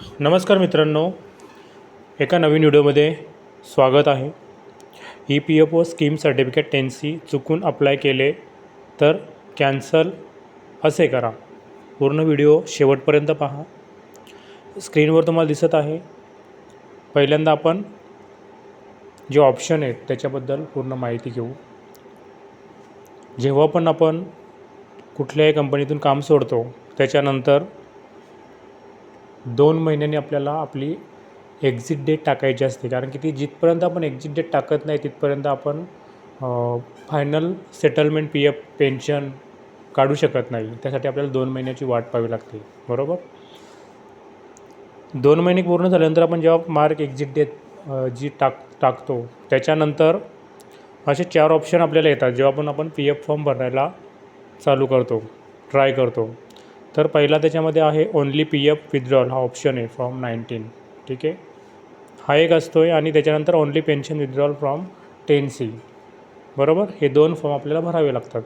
नमस्कार मित्रांनो एका नवीन व्हिडिओमध्ये स्वागत आहे. E P F O scheme certificate टेन्सी चुकून अप्लाय केले तर कॅन्सल असे करा. पूर्ण व्हिडिओ शेवटपर्यंत पहा. स्क्रीनवर तुम्हाला दिसत आहे. पहिल्यांदा आपण जे ऑप्शन आहेत त्याच्याबद्दल पूर्ण माहिती घेऊ. जेव्हा पण आपण कुठल्याही कंपनीतून काम सोडतो त्याच्यानंतर दोन महिन्यांनी आपल्याला आपली एक्झिट डेट टाकायची असते. कारण की ती जिथपर्यंत आपण एक्झिट डेट टाकत नाही तिथपर्यंत आपण final settlement P F pension काढू शकत नाही. त्यासाठी आपल्याला दोन महिन्याची वाट पाहावी लागते. बरोबर? दोन महिने पूर्ण झाल्यानंतर आपण जेव्हा मार्क एक्झिट डेट जी टाक टाकतो त्याच्यानंतर असे चार ऑप्शन आपल्याला येतात. जेव्हा पण आपण पी एफ फॉर्म भरायला चालू करतो ट्राय करतो. तर पहिला त्याच्यामध्ये आहे ओनली पी एफ विथड्रॉल हा ऑप्शन आहे फ्रॉम नाईन्टीन ठीक आहे? हा एक असतो आहे आणि त्याच्यानंतर only pension withdrawal from ten C बरोबर? हे दोन फॉर्म आपल्याला भरावे लागतात.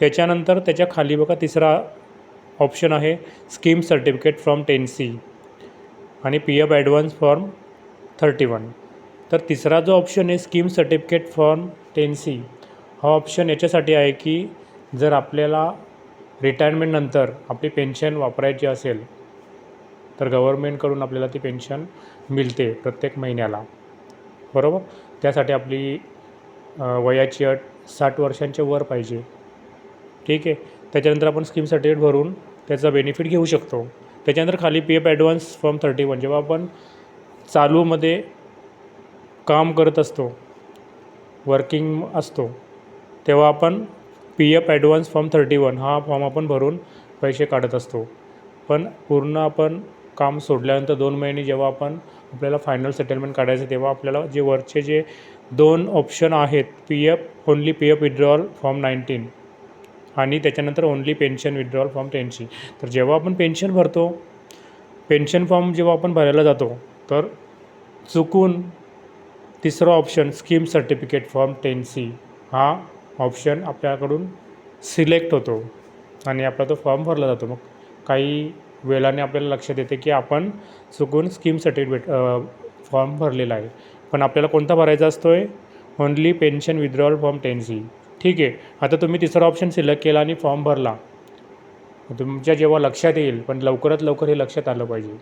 त्याच्यानंतर त्याच्याखाली बघा तिसरा ऑप्शन आहे scheme certificate from ten C आणि P F advance form thirty one तर तिसरा जो ऑप्शन आहे scheme certificate form ten C हा ऑप्शन याच्यासाठी आहे की जर आपल्याला रिटायरमेंटनंतर आपली पेन्शन वापरायची असेल तर गव्हर्मेंटकडून आपल्याला ती पेन्शन मिळते प्रत्येक महिन्याला. बरोबर? त्यासाठी आपली वयाची अट साठ वर्षांच्या वर पाहिजे. ठीक आहे? त्याच्यानंतर आपण स्कीम सर्टिफिकेट भरून त्याचा बेनिफिट घेऊ शकतो. त्याच्यानंतर खाली P F advance form thirty one जेव्हा आपण चालूमध्ये काम करत असतो वर्किंग असतो तेव्हा आपण P F advance form thirty one हा फॉर्म आपण भरून पैसे काढत असतो. पण पूर्ण आपण काम सोडल्यानंतर दोन महिने जेव्हा आपण आपल्याला फायनल सेटलमेंट काढायचं तेव्हा आपल्याला जे वरचे जे दोन ऑप्शन आहेत P F only P F withdrawal form nineteen आणि त्याच्यानंतर ओनली पेन्शन विड्रॉल फॉर्म टेनशी तर जेव्हा आपण पेन्शन भरतो पेन्शन फॉर्म जेव्हा आपण भरायला जातो तर चुकून तिसरा option scheme certificate form ten C हा ऑप्शन आपल्याकडून सिलेक्ट होतो आणि आपला तो फॉर्म भरला जातो. मग काही वेळाने आपल्याला लक्षात येते की आपण चुकून स्कीम सर्टिफिकेट फॉर्म भरलेला आहे. पण आपल्याला कोणता भरायचा असतो आहे only pension withdrawal form ten C. ठीक आहे. आता तुम्ही तिसरा ऑप्शन सिलेक्ट केला आणि फॉर्म भरला. तुमच्या जेव्हा लक्षात येईल पण लवकरात लवकर हे लक्षात आलं पाहिजे.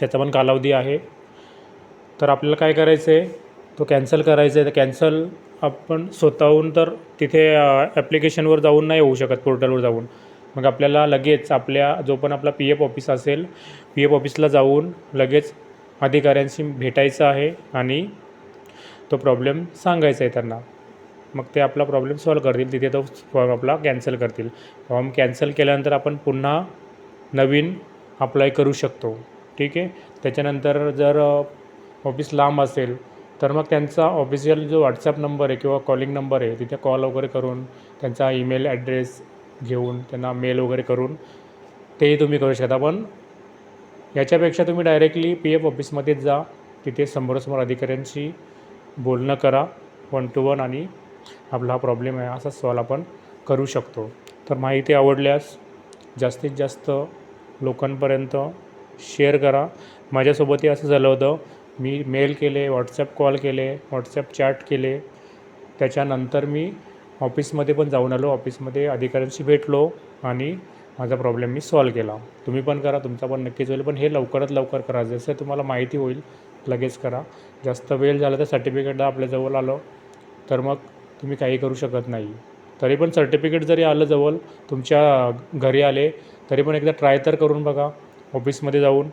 त्याचा पण कालावधी आहे. तर आपल्याला काय करायचं आहे तो कॅन्सल करायचा आहे तर कॅन्सल आपण स्वतःहून तर तिथे ॲप्लिकेशनवर जाऊन नाही होऊ शकत पोर्टलवर जाऊन. मग आपल्याला लगेच आपल्या जो पण आपला पी एफ ऑफिस असेल पी एफ ऑफिसला जाऊन लगेच अधिकाऱ्यांशी भेटायचं आहे आणि तो प्रॉब्लेम सांगायचा आहे त्यांना. मग ते आपला प्रॉब्लेम सॉल्व करतील तिथे तो फॉर्म आपला कॅन्सल करतील. फॉर्म कॅन्सल केल्यानंतर आपण पुन्हा नवीन अप्लाय करू शकतो. ठीक आहे? त्याच्यानंतर जर ऑफिस लांब असेल तर मग त्यांचा ऑफिशियल जो व्हॉट्सॲप नंबर आहे किंवा कॉलिंग नंबर आहे तिथे कॉल वगैरे करून त्यांचा ईमेल ॲड्रेस घेऊन त्यांना मेल वगैरे करून तेही तुम्ही करू शकता. पण याच्यापेक्षा तुम्ही डायरेक्टली पी एफ ऑफिसमध्येच जा. तिथे समोरासमोर अधिकाऱ्यांशी बोलणं करा वन टू वन आणि आपला हा प्रॉब्लेम आहे असा सॉल्व आपण करू शकतो. तर माहिती आवडल्यास जास्तीत जास्त लोकांपर्यंत शेअर करा. माझ्यासोबतही असं झालं होतं. मी मेल केले व्हॉट्सॲप कॉल केले व्हॉट्सॲप चॅट केले. त्याच्यानंतर मी ऑफिसमध्ये पण जाऊन आलो. ऑफिसमध्ये अधिकाऱ्यांशी भेटलो आणि माझा प्रॉब्लेम मी सॉल्व केला. तुम्ही पण करा तुमचा पण नक्कीच होईल. पण हे लवकरात लवकर करा. जसं तुम्हाला माहिती होईल लगेच करा. जास्त वेळ झाला तर सर्टिफिकेट आपल्याजवळ आलं तर मग तुम्ही काही करू शकत नाही. तरी पण सर्टिफिकेट जरी आलं जवळ तुमच्या घरी आले तरी पण एकदा ट्राय तर करून बघा. ऑफिसमध्ये जाऊन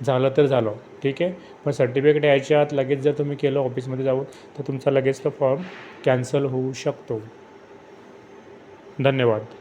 झालं तर झालं ठीक आहे? पण सर्टिफिकेट यायच्या आत लगेच जर तुम्ही केलं ऑफिसमध्ये जाऊन तर तुमचा लगेच तो फॉर्म कॅन्सल होऊ शकतो. धन्यवाद.